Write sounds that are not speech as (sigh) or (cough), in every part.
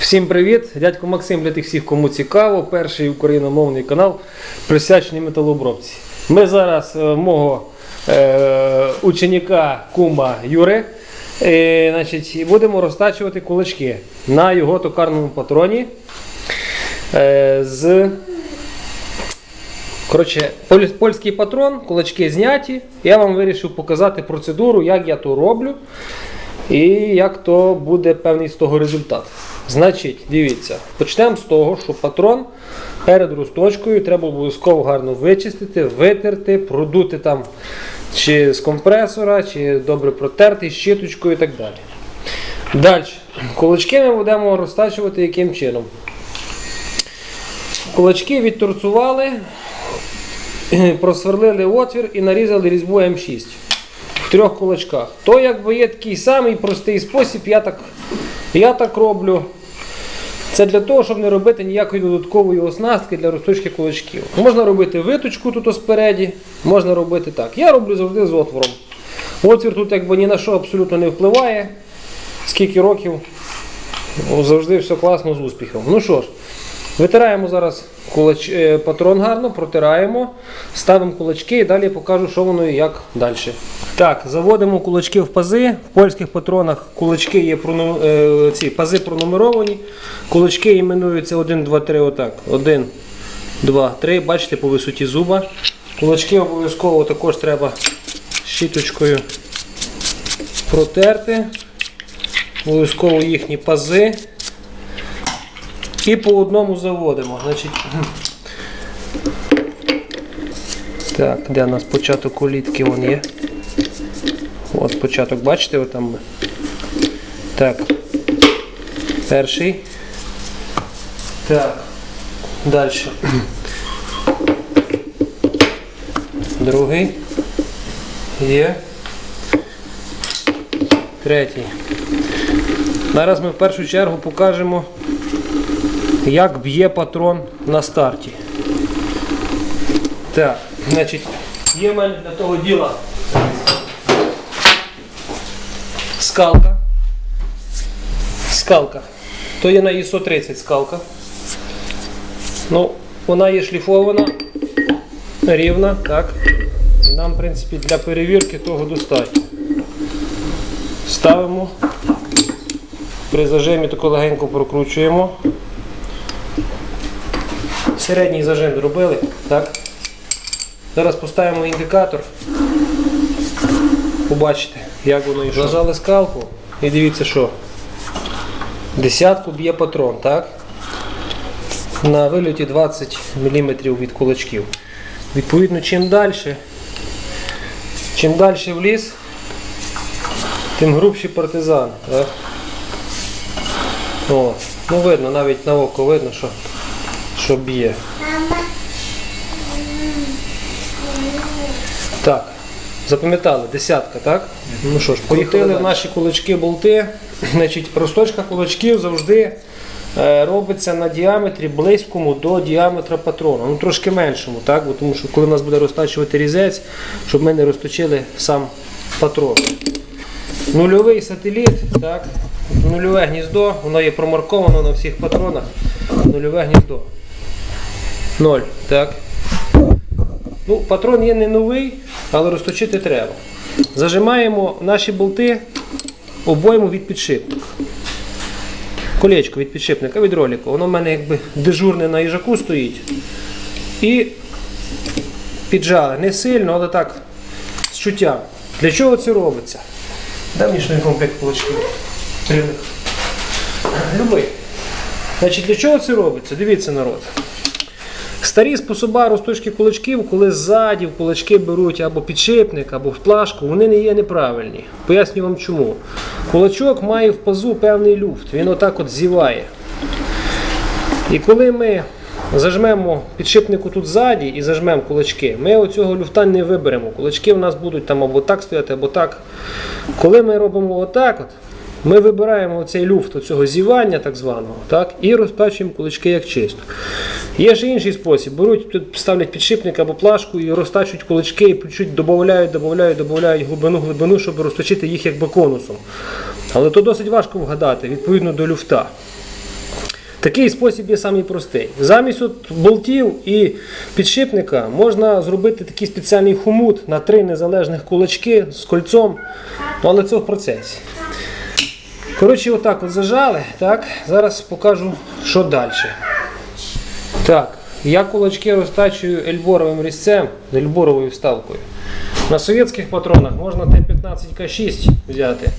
Всім привіт! Дядько Максим для тих всіх, кому цікаво. Перший україномовний канал присвячений металообробці. Ми зараз е, мого е, ученика кума Юри. Е, значить, будемо розтачувати кулачки на його токарному патроні. Е, з Коротше, польський патрон, кулачки зняті. Я вам вирішив показати процедуру, як я то роблю і як то буде певний з того результат. Значить, дивіться, почнемо з того, що патрон перед розточкою треба обов'язково гарно вичистити, витерти, продути там чи з компресора, чи добре протерти, з щіточкою і так далі. Далі. Кулачки ми будемо розтачувати яким чином? Кулачки відторцували, (clears throat) просверлили отвір і нарізали різьбу М6 в трьох кулачках. То якби є такий самий простий спосіб, я так, я так роблю. Це для того, щоб не робити ніякої додаткової оснастки для розточки кулачків. Можна робити виточку тут спереді, можна робити так. Я роблю завжди з отвором. Отвір тут якби ні на що абсолютно не впливає. Скільки років ну, завжди все класно з успіхом. Ну що ж, витираємо зараз кулач, е, патрон гарно, протираємо, ставимо кулачки і далі покажу, що воно і як далі. Так, заводимо кулачки в пази. В польських патронах кулачки є прону- е, ці пази пронумеровані. Кулачки іменуються 1, 2, 3, отак. 1, 2, 3. Бачите, по висоті зуба. Кулачки обов'язково також треба щіточкою протерти. Обов'язково їхні пази. І по одному заводимо. Значить, так, де у нас початок колітки вон є. От початок, бачите, от там. Так. Перший. Так. Далі. Другий. Є. Третій. Зараз ми в першу чергу покажемо, як б'є патрон на старті. Так, значить, є мене для того діла скалка. Скалка. То є на ISO 30 скалка. Ну, вона є шліфована, рівна, так. І нам, в принципі, для перевірки того достатньо. Ставимо. При зажимі тако легенько прокручуємо. Середній зажим зробили. Так. Зараз поставимо індикатор. Побачите, як воно йшло. Зажали скалку і дивіться що. Десятку б'є патрон, так? На вильоті 20 мм від кулачків. Відповідно, чим далі, чим далі в ліс, тим грубші партизан. Так? О, ну видно, навіть на око видно, що, що б'є. Так, запам'ятали, десятка, так? Ну що ж, поїхали в наші кулачки болти. Значить, розточка кулачків завжди е, робиться на діаметрі близькому до діаметра патрона. Ну трошки меншому, так? Бо тому що коли у нас буде розтачувати різець, щоб ми не розточили сам патрон. Нульовий сателіт, так? Нульове гніздо, воно є промарковано на всіх патронах. Нульове гніздо. Ноль. Так. Ну, патрон є не новий, але розточити треба. Зажимаємо наші болти обойму від підшипника. Колечко від підшипника, від роліку. Воно в мене якби дежурне на їжаку стоїть. І піджали. Не сильно, але так, з чуттям. Для чого це робиться? Дай комплект кулачків. Любий. Значить, для чого це робиться? Дивіться, народ. Старі способи розточки кулачків, коли ззаді в кулачки беруть або підшипник, або в плашку, вони не є неправильні. Поясню вам чому. Кулачок має в пазу певний люфт, він отак от зіває. І коли ми зажмемо підшипнику тут ззаді і зажмемо кулачки, ми оцього люфта не виберемо. Кулачки у нас будуть там або так стояти, або так. Коли ми робимо отак, от, ми вибираємо цей люфт оцього зівання, так званого, так, і розтачуємо кулачки як чисто. Є ще інший спосіб. Беруть, тут ставлять підшипник або плашку і розтачують кулачки, і чуть додають, додають, додають глибину, глибину, щоб розточити їх якби конусом. Але то досить важко вгадати, відповідно до люфта. Такий спосіб є самий простий. Замість от болтів і підшипника можна зробити такий спеціальний хомут на три незалежних кулачки з кольцом, ну, але це в процесі. Коротше, отак от зажали. Так, зараз покажу, що далі. Так, я кулачки розтачую ельборовим різцем ельборовою вставкою. На совєтських патронах можна Т-15К6 взяти.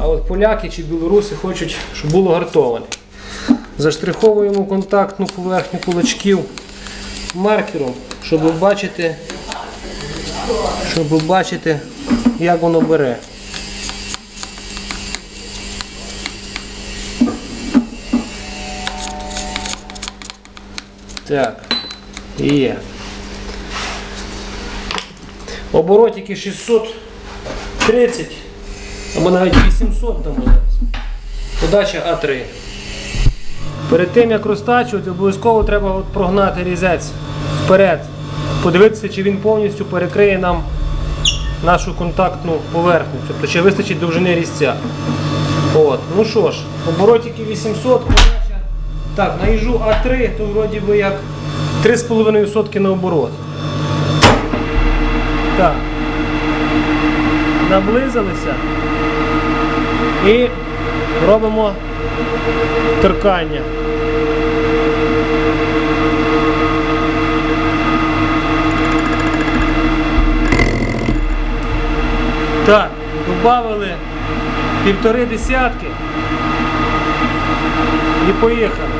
А от поляки чи білоруси хочуть, щоб було гартоване. Заштриховуємо контактну поверхню кулачків маркером, щоб бачити, щоб бачити, як воно бере. Так, є. Оборотики 630 або навіть 800 дамо зараз. Подача А3. Перед тим як розтачувати, обов'язково треба прогнати різець вперед. Подивитися, чи він повністю перекриє нам нашу контактну поверхню, тобто чи вистачить довжини різця. От. Ну що ж, оборотики 800, подача. Так, на їжу А3, то вроді би як 3,5 сотки на оборот. Так. Наблизилися і робимо торкання. Так, додали півтори десятки і поїхали.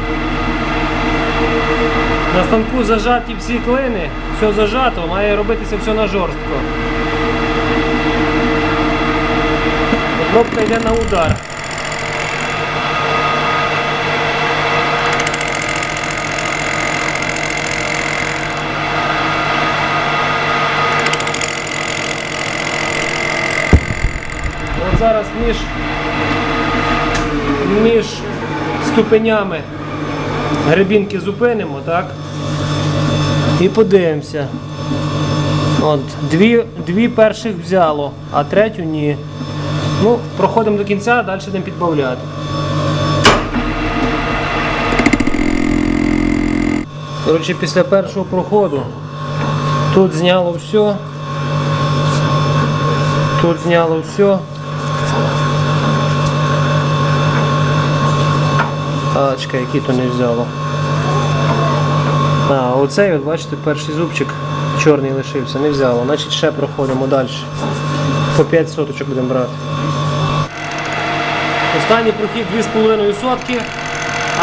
На станку зажаті всі клини, все зажато, має робитися все на жорстко. Обробка йде на удар. Зараз між, між ступенями гребінки зупинимо, так? І подивимося. От, дві, дві перших взяло, а третю ні. Ну, проходимо до кінця, далі будемо підбавляти. Коротше, після першого проходу тут зняло все. Тут зняло все. А, чекай, який то не взяло. А, оцей, от бачите, перший зубчик чорний лишився, не взяло. Значить ще проходимо далі. По 5 соточок будемо брати. Останній прохід 2,5 сотки,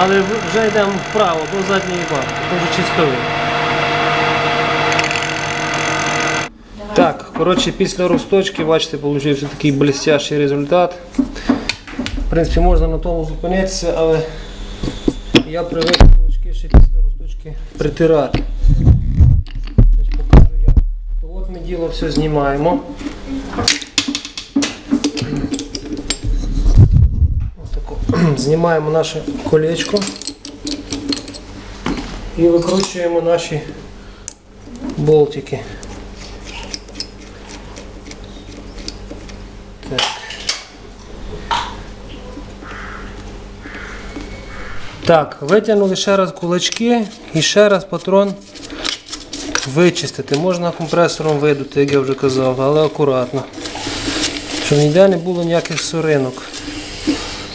але вже йдемо вправо до задньої барки, дуже чистовий. Так, коротше, після розточки, бачите, вийшов такий блестящий результат. В принципі, можна на тому зупинитися, але я привик кулачки ще після розточки притирати. Покажу як. То от ми діло все знімаємо. (clears throat) Знімаємо наше колечко і викручуємо наші болтики. Так, витягнули ще раз кулачки і ще раз патрон вичистити. Можна компресором видути, як я вже казав, але акуратно. Щоб ніде не було ніяких соринок.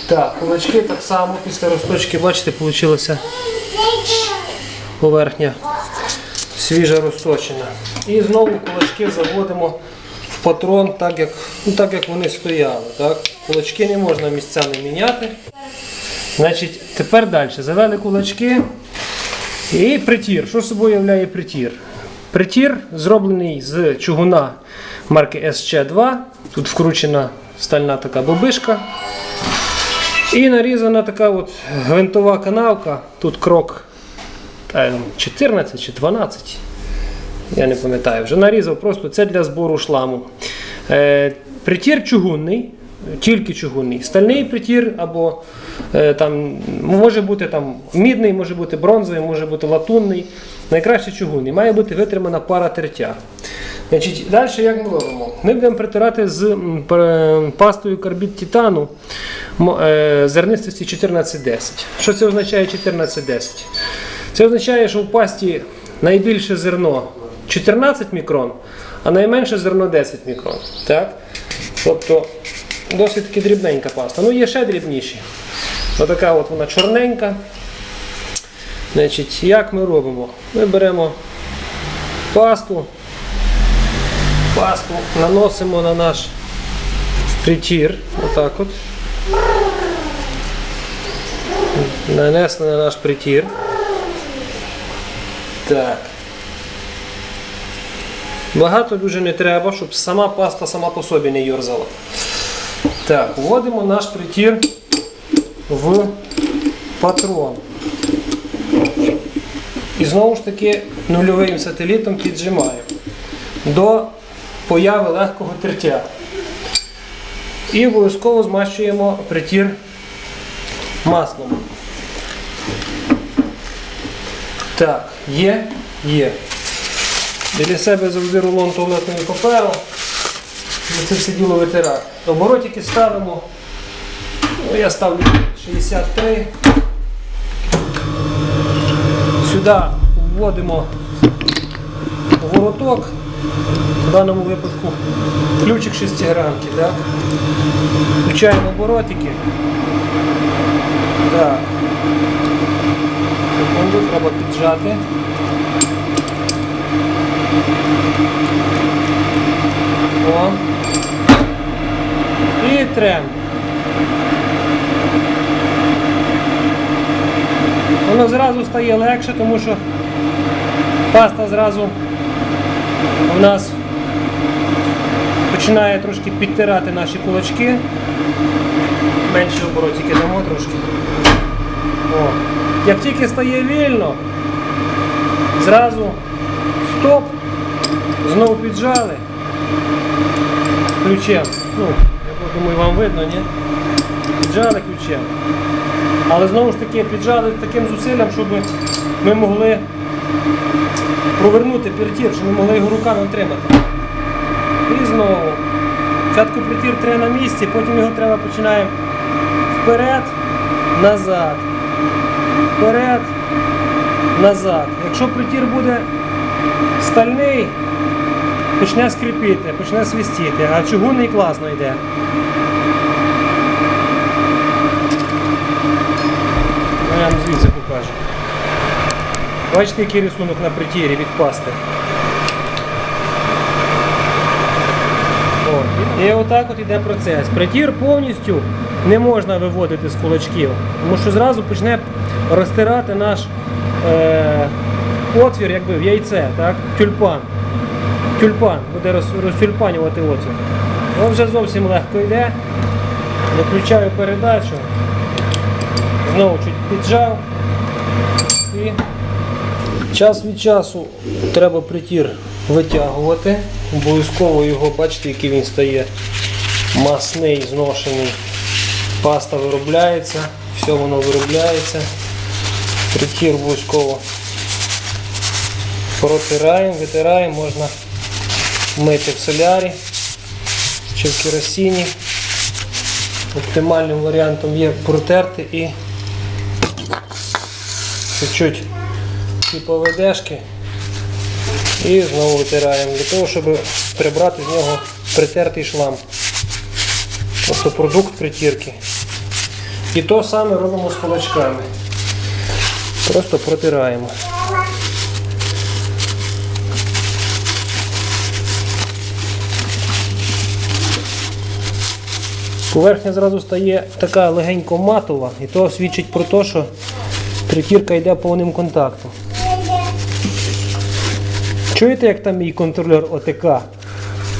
Так, кулачки так само після розточки, бачите, вийшла поверхня свіжа розточена. І знову кулачки заводимо в патрон так, як, ну, так, як вони стояли. Так? Кулачки не можна місцями міняти. Значить, тепер далі. Завели кулачки і притір. Що собою являє притір? Притір зроблений з чугуна марки SC2. Тут вкручена стальна така бобишка. І нарізана така от гвинтова канавка. Тут крок та, 14 чи 12. Я не пам'ятаю, вже нарізав, просто це для збору шламу. Е, притір чугунний, тільки чугунний. Стальний притір або е, там, може бути там, мідний, може бути бронзовий, може бути латунний. Найкраще чугунний. Має бути витримана пара тертя. Значить, далі як ми робимо? Ми будемо притирати з пастою карбід титану е, зернистості 1410. Що це означає 1410? Це означає, що в пасті найбільше зерно 14 мікрон, а найменше зерно 10 мікрон. Так? Тобто досить таки дрібненька паста. Ну, є ще дрібніші. Отака от вона чорненька. Значить, як ми робимо? Ми беремо пасту, пасту наносимо на наш притір. Отак от. Нанесли на наш притір. Так. Багато дуже не треба, щоб сама паста сама по собі не йорзала. Так, вводимо наш притір в патрон. І знову ж таки нульовим сателітом піджимаємо до появи легкого тертя. І обов'язково змащуємо притір маслом. Так, є, є. Біля себе завжди рулон туалетного паперу. Це все діло витирати. Оборотики ставимо. Ну, я ставлю 63. Сюди вводимо вороток, в даному випадку ключик шестигранки, так? Включаємо оборотики. Так. Секунду, треба піджати. О. І трем. Воно зразу стає легше, тому що паста зразу у нас починає трошки підтирати наші кулачки. Менше оборотики дамо трошки. О. Як тільки стає вільно, зразу стоп, знову піджали ключем. Ну, я думаю, вам видно, ні? Піджали ключем. Але знову ж таки піджали таким зусиллям, щоб ми могли провернути пертір, щоб ми могли його руками втримати. І знову. Спочатку притір треба на місці, потім його треба починаємо вперед, назад. Вперед, назад. Якщо притір буде стальний, почне скрипіти, почне свистіти, а чугунний класно йде. Ну, Я вам звідси покажу. Бачите, який рисунок на притірі від пасти. І отак от іде процес. Притір повністю не можна виводити з кулачків, тому що зразу почне розтирати наш е, отвір якби в яйце, так? тюльпан. Тюльпан буде роз, розтюльпанювати отвір. Воно вже зовсім легко йде. Виключаю передачу. Знову чуть піджав. І час від часу треба притір витягувати. Обов'язково його, бачите, який він стає масний, зношений. Паста виробляється, все воно виробляється. Притір обов'язково протираємо, витираємо, можна мити в солярі чи в керосині. Оптимальним варіантом є протерти і чуть-чуть ці поведешки і знову витираємо для того, щоб прибрати з нього притертий шлам. Тобто продукт притірки. І то саме робимо з кулачками. Просто протираємо. Поверхня зразу стає така легенько матова, і то свідчить про те, що притірка йде повним контактом. Чуєте, як там мій контролер ОТК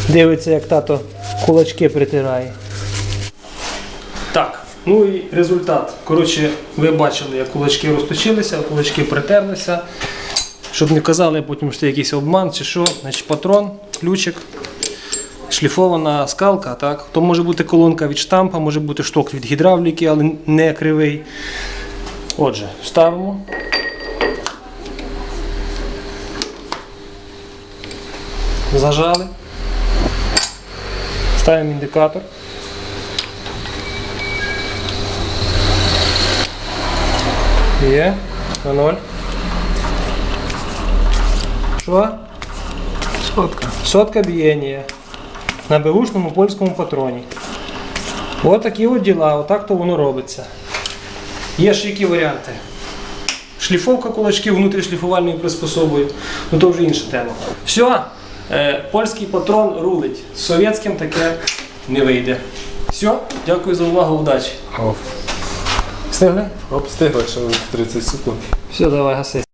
дивиться, як тато кулачки притирає? Так, ну і результат. Коротше, ви бачили, як кулачки розточилися, кулачки притерлися. Щоб не казали потім, що якийсь обман чи що, значить патрон, ключик, шліфована скалка, так? То може бути колонка від штампа, може бути шток від гідравліки, але не кривий. Отже, ставимо. Зажали. Ставимо індикатор. Є. На ноль. Що? Сотка. Сотка бієння на беушному польському патроні. От такі от діла, отак то воно робиться. Є ще які варіанти. Шліфовка кулачків внутрішліфувальною приспособою, ну то вже інша тема. Все, польський патрон рулить. З совєтським таке не вийде. Все, дякую за увагу, удачі. Встигли? Оп, стигло, ще 30 секунд. Все, давай, гаси.